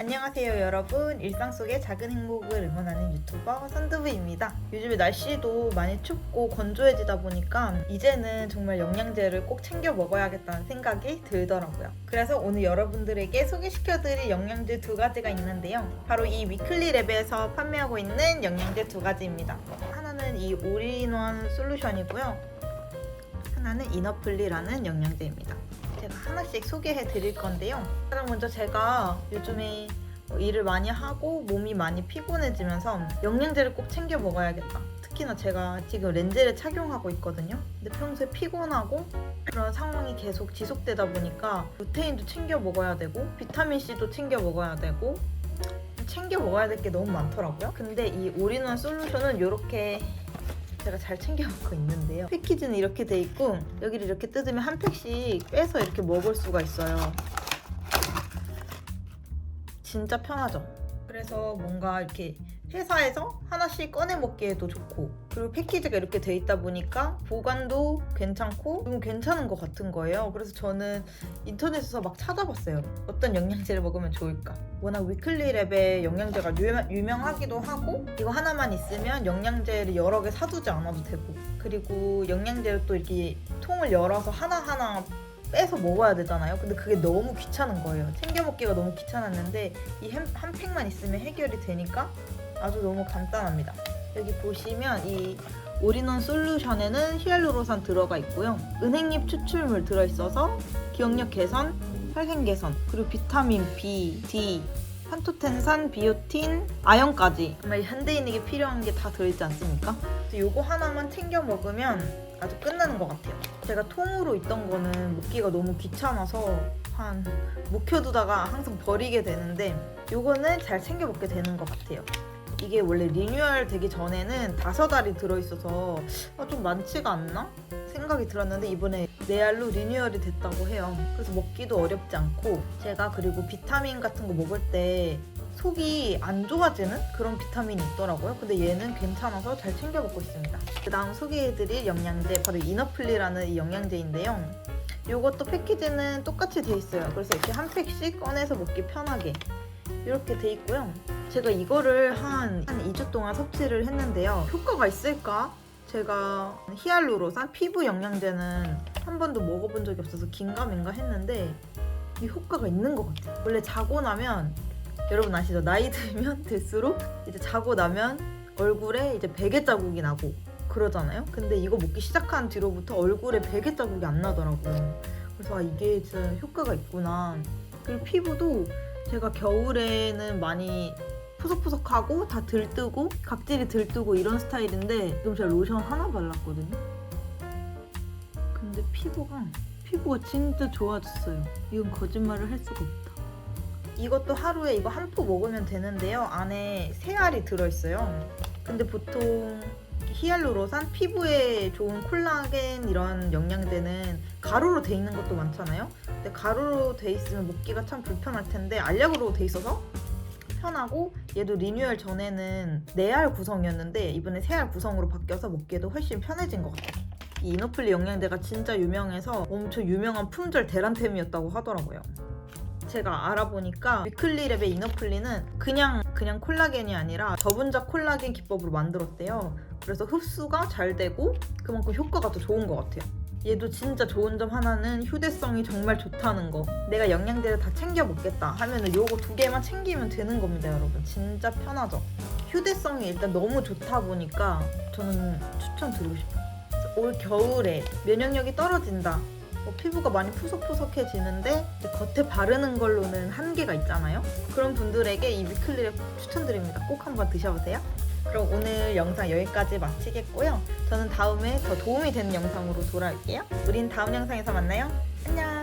안녕하세요 여러분. 일상 속의 작은 행복을 응원하는 유튜버 선두부입니다. 요즘에 날씨도 많이 춥고 건조해지다 보니까 이제는 정말 영양제를 꼭 챙겨 먹어야겠다는 생각이 들더라고요. 그래서 오늘 여러분들에게 소개시켜드릴 영양제 두 가지가 있는데요. 바로 이 위클리 랩에서 판매하고 있는 영양제 두 가지입니다. 하나는 이 올인원 솔루션이고요. 하나는 이너플리라는 영양제입니다 제가 하나씩 소개해 드릴 건데요. 가장 먼저 제가 요즘에 뭐 일을 많이 하고 몸이 많이 피곤해지면서 영양제를 꼭 챙겨 먹어야겠다. 특히나 제가 지금 렌즈를 착용하고 있거든요. 근데 평소에 피곤하고 그런 상황이 계속 지속되다 보니까 루테인도 챙겨 먹어야 되고 비타민 C도 챙겨 먹어야 되고 챙겨 먹어야 될 게 너무 많더라고요. 근데 이 올인원 솔루션은 이렇게 제가 잘 챙겨 먹고 있는데요. 패키지는 이렇게 돼 있고 여기를 이렇게 뜯으면 한 팩씩 빼서 이렇게 먹을 수가 있어요. 진짜 편하죠. 그래서 뭔가 이렇게 회사에서 하나씩 꺼내 먹기에도 좋고 그리고 패키지가 이렇게 돼 있다 보니까 보관도 괜찮고 너무 괜찮은 것 같은 거예요. 그래서 저는 인터넷에서 막 찾아봤어요. 어떤 영양제를 먹으면 좋을까? 워낙 위클리랩의 영양제가 유명, 유명 하기도 하고 이거 하나만 있으면 영양제를 여러 개 사두지 않아도 되고 그리고 영양제를 또 이렇게 통을 열어서 하나하나 빼서 먹어야 되잖아요. 근데 그게 너무 귀찮은 거예요. 챙겨 먹기가 너무 귀찮았는데 이 한 팩만 있으면 해결이 되니까 아주 너무 간단합니다. 여기 보시면 이 올인원 솔루션에는 히알루로산 들어가 있고요. 은행잎 추출물 들어있어서 기억력 개선, 혈행 개선, 그리고 비타민 B, D, 판토텐산, 비오틴, 아연까지 정말 현대인에게 필요한 게 다 들어있지 않습니까? 요거 하나만 챙겨 먹으면 아주 끝나는 것 같아요. 제가 통으로 있던 거는 먹기가 너무 귀찮아서 한 묵혀두다가 항상 버리게 되는데 요거는 잘 챙겨 먹게 되는 것 같아요. 이게 원래 리뉴얼 되기 전에는 다섯 알이 들어있어서 아, 좀 많지가 않나 생각이 들었는데 이번에 네 알로 리뉴얼이 됐다고 해요. 그래서 먹기도 어렵지 않고 제가 그리고 비타민 같은 거 먹을 때 속이 안 좋아지는 그런 비타민이 있더라고요. 근데 얘는 괜찮아서 잘 챙겨 먹고 있습니다. 그 다음 소개해드릴 영양제 바로 이너플리라는 이 영양제인데요. 이것도 패키지는 똑같이 돼 있어요. 그래서 이렇게 한 팩씩 꺼내서 먹기 편하게 이렇게 돼 있고요. 제가 이거를 한, 한 2주 동안 섭취를 했는데요. 효과가 있을까? 제가 히알루로산 피부 영양제는 한 번도 먹어본 적이 없어서 긴가민가 했는데 이 효과가 있는 것 같아요. 원래 자고 나면 여러분 아시죠? 나이 들면 들수록 이제 자고 나면 얼굴에 이제 베개 자국이 나고 그러잖아요. 근데 이거 먹기 시작한 뒤로부터 얼굴에 베개 자국이 안 나더라고요. 그래서 아, 이게 진짜 효과가 있구나. 그리고 피부도 제가 겨울에는 많이 푸석푸석하고 다 들뜨고 각질이 들뜨고 이런 스타일인데 지금 제가 로션 하나 발랐거든요. 근데 피부가 피부가 진짜 좋아졌어요. 이건 거짓말을 할 수가 없다. 이것도 하루에 이거 한 포 먹으면 되는데요. 안에 세 알이 들어있어요. 근데 보통 히알루로산 피부에 좋은 콜라겐 이런 영양제는 가루로 돼 있는 것도 많잖아요. 근데 가루로 돼 있으면 먹기가 참 불편할 텐데 알약으로 돼 있어서 편하고 얘도 리뉴얼 전에는 네알 구성이었는데 이번에 세알 구성으로 바뀌어서 먹기에도 훨씬 편해진 것 같아요. 이 이너플리 영양제가 진짜 유명해서 엄청 유명한 품절 대란템이었다고 하더라고요. 제가 알아보니까 위클리랩의 이너플리는 그냥 그냥 콜라겐이 아니라 저분자 콜라겐 기법으로 만들었대요. 그래서 흡수가 잘 되고 그만큼 효과가 더 좋은 것 같아요. 얘도 진짜 좋은 점 하나는 휴대성이 정말 좋다는 거. 내가 영양제를 다 챙겨 먹겠다 하면은 요거 두 개만 챙기면 되는 겁니다, 여러분. 진짜 편하죠. 휴대성이 일단 너무 좋다 보니까 저는 추천드리고 싶어요. 올 겨울에 면역력이 떨어진다. 뭐 피부가 많이 푸석푸석해지는데 겉에 바르는 걸로는 한계가 있잖아요. 그런 분들에게 이 위클리를 추천드립니다. 꼭 한번 드셔보세요. 그럼 오늘 영상 여기까지 마치겠고요. 저는 다음에 더 도움이 되는 영상으로 돌아올게요. 우린 다음 영상에서 만나요. 안녕!